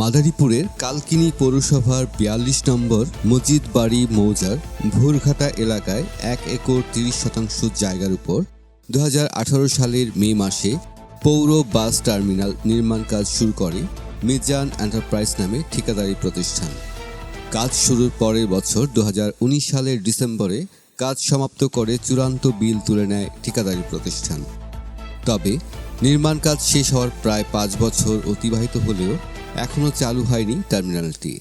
মাদারীপুরের কালকিনি পৌরসভার বিয়াল্লিশ নম্বর মসজিদ বাড়ি মৌজার ভোরঘাটা এলাকায় এক একর তিরিশ শতাংশ জায়গার উপর দু হাজার আঠারো সালের মে মাসে পৌর বাস টার্মিনাল নির্মাণ কাজ শুরু করে মিজান এন্টারপ্রাইজ নামে ঠিকাদারি প্রতিষ্ঠান। কাজ শুরুর পরের বছর দু হাজার উনিশ সালের ডিসেম্বরে কাজ সমাপ্ত করে চূড়ান্ত বিল তুলে নেয় ঠিকাদারি প্রতিষ্ঠান। তবে নির্মাণ কাজ শেষ হওয়ার প্রায় পাঁচ বছর অতিবাহিত হলেও এখনও চালু হয়নি টার্মিনালটি।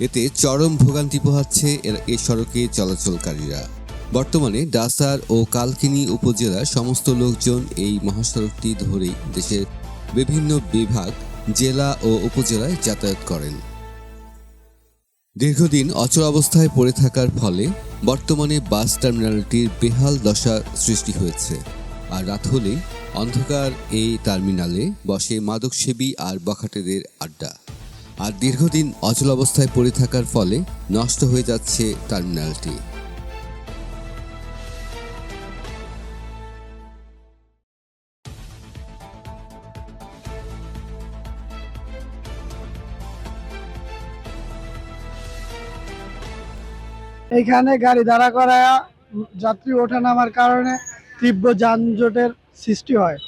এতে চরম ভোগান্তি পোহাচ্ছে এ সড়কে চলাচলকারীরা। বর্তমানে ডাসার ও কালকিনি উপজেলার সমস্ত লোকজন এই মহাসড়কটি ধরেই দেশের বিভিন্ন বিভাগ, জেলা ও উপজেলায় যাতায়াত করেন। দীর্ঘদিন অচল অবস্থায় পড়ে থাকার ফলে বর্তমানে বাস টার্মিনালটির বেহাল দশা সৃষ্টি হয়েছে। আর রাত হলেই অন্ধকার এই টার্মিনালে বসে মাদকসেবী আর বখাটেদের আড্ডা। আর দীর্ঘদিন অচল অবস্থায় পড়ে থাকার ফলে নষ্ট হয়ে যাচ্ছে টার্মিনালটি। এখানে গাড়ি দাঁড়া করা যাত্রী ওঠা নামার কারণে তীব্র যানজটের সৃষ্টি হয়।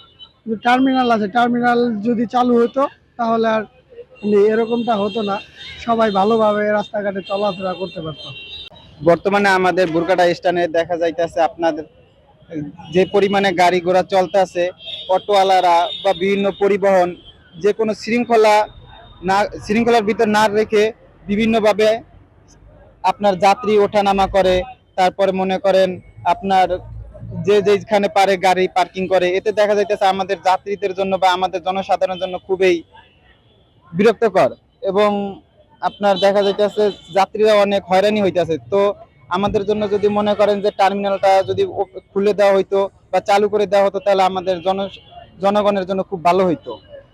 টার্মিনাল আছে। টার্মিনাল যদি চালু হতো তাহলে আর মানে এরকমটা হতো না। সবাই ভালোভাবে রাস্তাঘাটে চলাফেরা করতে পারতো। বর্তমানে আমাদের বুরকাটা স্ট্যান্ডে দেখা যাইতেছে আপনাদের, যে পরিমাণে গাড়ি ঘোড়া চলতেছে, অটোওয়ালারা বা বিভিন্ন পরিবহন, যে কোনো শৃঙ্খলা না, শৃঙ্খলার ভিতর না রেখে বিভিন্নভাবে আপনার যাত্রী ওঠানামা করে, তারপরে মনে করেন আপনার যে যেখানে পারে গাড়ি পার্কিং করে, এতে দেখা যাইতেছে আমাদের যাত্রীদের জন্য বা আমাদের জনসাধারণের জন্য খুবই বিরক্তকর এবং আপনার দেখা যাইতেছে যাত্রীরা অনেক হয়রানি হইতেছে। তো আমাদের জন্য যদি মনে করেন যে টার্মিনালটা যদি খুলে দেওয়া হইতো বা চালু করে দেওয়া হতো, তাহলে আমাদের জন, জনগণের জন্য খুব ভালো হইতো।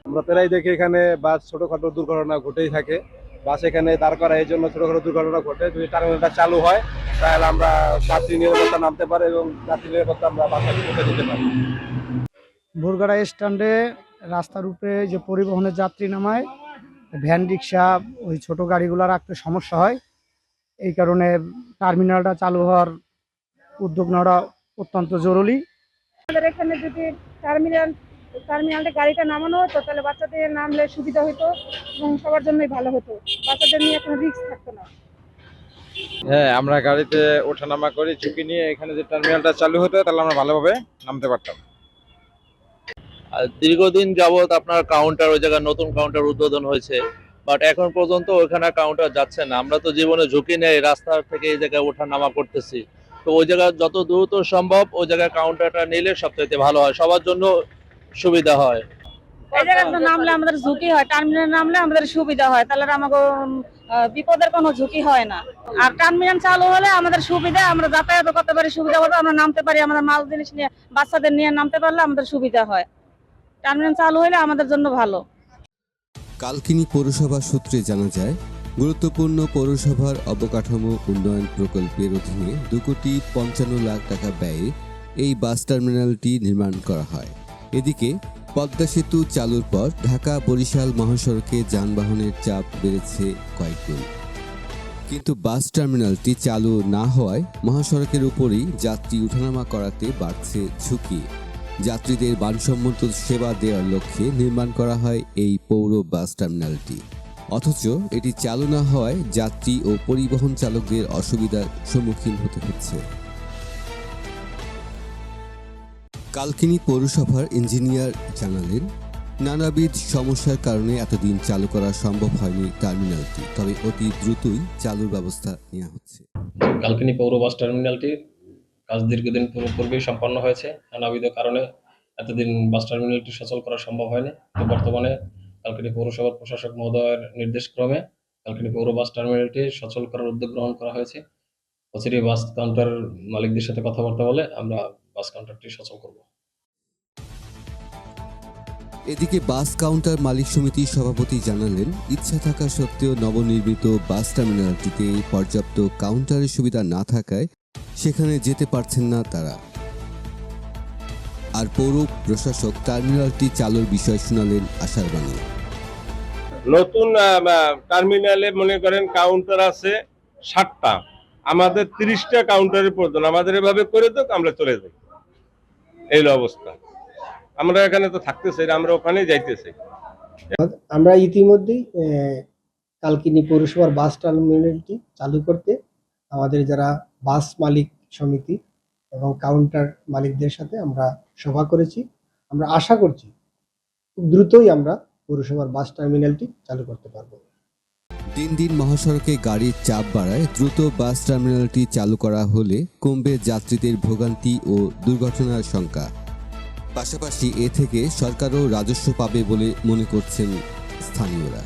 আমরা প্রায় দেখি এখানে বাস ছোটখাটো দুর্ঘটনা ঘটেই থাকে। বাস এখানে দাঁড় করা এই জন্য ছোটখাটো দুর্ঘটনা ঘটে। যদি টার্মিনালটা চালু হয় তাহলে আমরা যাত্রী নিরাপত্তা নামতে পারি এবং যাত্রী নিরাপত্তা আমরা বাসা পৌঁছে দিতে পারি। ভোরগাড়া স্ট্যান্ডে রাস্তার উপরে যে পরিবহনের যাত্রী নামায় ভ্যান রিক্সা ওই ছোট গাড়িগুলো রাখতে সমস্যা হয়। এই কারণে টার্মিনালটা চালু হওয়ার উদ্যোগ নেওয়া অত্যন্ত জরুরি। আমাদের এখানে যদি টার্মিনাল টার্মিনালটা গাড়িটা নামানো হতো তাহলে বাচ্চাদের নামলে সুবিধা হতো এবং সবার জন্যই ভালো হতো। বাচ্চাদের নিয়ে কোনো রিস্ক থাকতো না। হ্যাঁ আমরা গাড়িতে ওঠানামা করি ঝুঁকি নিয়ে এখানে যে টার্মিনালটা চালু হতো তাহলে আমরা ভালোভাবে নামতে পারতাম। আর দীর্ঘদিন যাবৎ আপনার কাউন্টার ওই জায়গায় নতুন কাউন্টার উদ্বোধন হয়েছে বাট এখন পর্যন্ত ওইখানে কাউন্টার যাচ্ছে না। আমরা তো জীবনে ঝুঁকি নেই রাস্তা থেকে এই জায়গায় ওঠা নামা করতেছি। তো ওই জায়গায় যত দ্রুত সম্ভব ওই জায়গায় কাউন্টারটা নিলে সবচেয়ে ভালো হয়। সবার জন্য সুবিধা হয়। এই জায়গাতে নামলে আমাদের ঝুঁকি হয় টার্মিনাল নামলে আমাদের সুবিধা হয় তাহলে আমাকে বিপদের কোনো ঝুঁকি হয় না। আর টার্মিনাল চালু হলে আমাদের সুবিধা আমরা যাতায়াত করতে পারি সুবিধা মতো আমরা নামতে পারি আমাদের মাল জিনিস নিয়ে বাচ্চাদের নিয়ে নামতে পারলে আমাদের সুবিধা হয়। টার্মিনাল চালু হলে আমাদের জন্য ভালো। কালকিনি পৌরসভা সূত্রে জানা যায় গুরুত্বপূর্ণ পৌরসভার অবকাঠামো উন্নয়ন প্রকল্পের অধীনে দু কোটি পঞ্চান্ন লাখ টাকা ব্যয়ে এই বাস টার্মিনালটি নির্মাণ করা হয়। এদিকে পদ্মা সেতু চালুর পর ঢাকা বরিশাল মহাসড়কে যানবাহনের চাপ বেড়েছে কয়েকগুণ। কিন্তু বাস টার্মিনালটি চালু না হওয়ায় মহাসড়কের উপরই যাত্রী উঠানামা করাতে বাড়ছে ঝুঁকি। যাত্রীদের মানসম্মত সেবা দেওয়ার লক্ষ্যে নির্মাণ করা হয় এই পৌর বাস টার্মিনালটি। অথচ এটি চালু না হওয়ায় যাত্রী ও পরিবহন চালকদের অসুবিধার সম্মুখীন হতে হচ্ছে। কালকিনি পৌরসভার ইঞ্জিনিয়ার জানালেন, নানাবিধ সমস্যার কারণে এতদিন চালু করা সম্ভব হয়নি টার্মিনালটি, তবে অতি দ্রুতই চালুর ব্যবস্থা নেওয়া হচ্ছে। কালকিনি পৌর বাস টার্মিনালটির কাজ দীর্ঘদিন পূর্ব- পূর্বেই সম্পন্ন হয়েছে। নানাবিধ কারণে এতদিন বাস টার্মিনালটি সচল করা সম্ভব হয়নি। তো বর্তমানে কালকিনি পৌরসভার প্রশাসক মহোদয়ের নির্দেশক্রমে কালকিনি পৌর বাস টার্মিনালটি সচল করার উদ্যোগ গ্রহণ করা হয়েছে। অচিরে বাস কাউন্টার মালিকদের সাথে কথাবার্তা বলে আমরা বাস কাউন্টারটি সচল করব। এদিকে বাস কাউন্টার মালিক সমিতির সভাপতি জানালেন ইচ্ছা থাকা সত্ত্বেও নবনির্মিত বাস টার্মিনালটিতে পর্যাপ্ত কাউন্টারের সুবিধা না থাকায় সেখানে যেতে পারছেন না তারা। আর পৌর প্রশাসক টার্মিনালটি চালুর বিষয় শোনালেন আশার বাণী নতুন টার্মিনালে মনে করেন কাউন্টার আছে ষাটটা। আমাদের তিরিশটা কাউন্টারের প্রয়োজন। আমাদের এভাবে করে দেখ আমরা চলে যাই। এই অবস্থা। আমরা এখানে তো থাকতেছি আমরা ওখানেই যাইতেছি। আমরা ইতিমধ্যেই কালকিনি পৌরসভার বাস টার্মিনালটি চালু করতে আমাদের যারা বাস মালিক সমিতি এবং কাউন্টার মালিকদের সাথে আমরা সভা করেছি। আমরা আশা করছি খুব দ্রুতই আমরা পৌরসভার বাস টার্মিনালটি চালু করতে পারব। দিন দিন মহাসড়কে গাড়ির চাপ বাড়ায় দ্রুত বাস টার্মিনালটি চালু করা হলে কমবে যাত্রীদের ভোগান্তি ও দুর্ঘটনার সংখ্যা। পাশাপাশি এ থেকে সরকারও রাজস্ব পাবে বলে মনে করছেন স্থানীয়রা।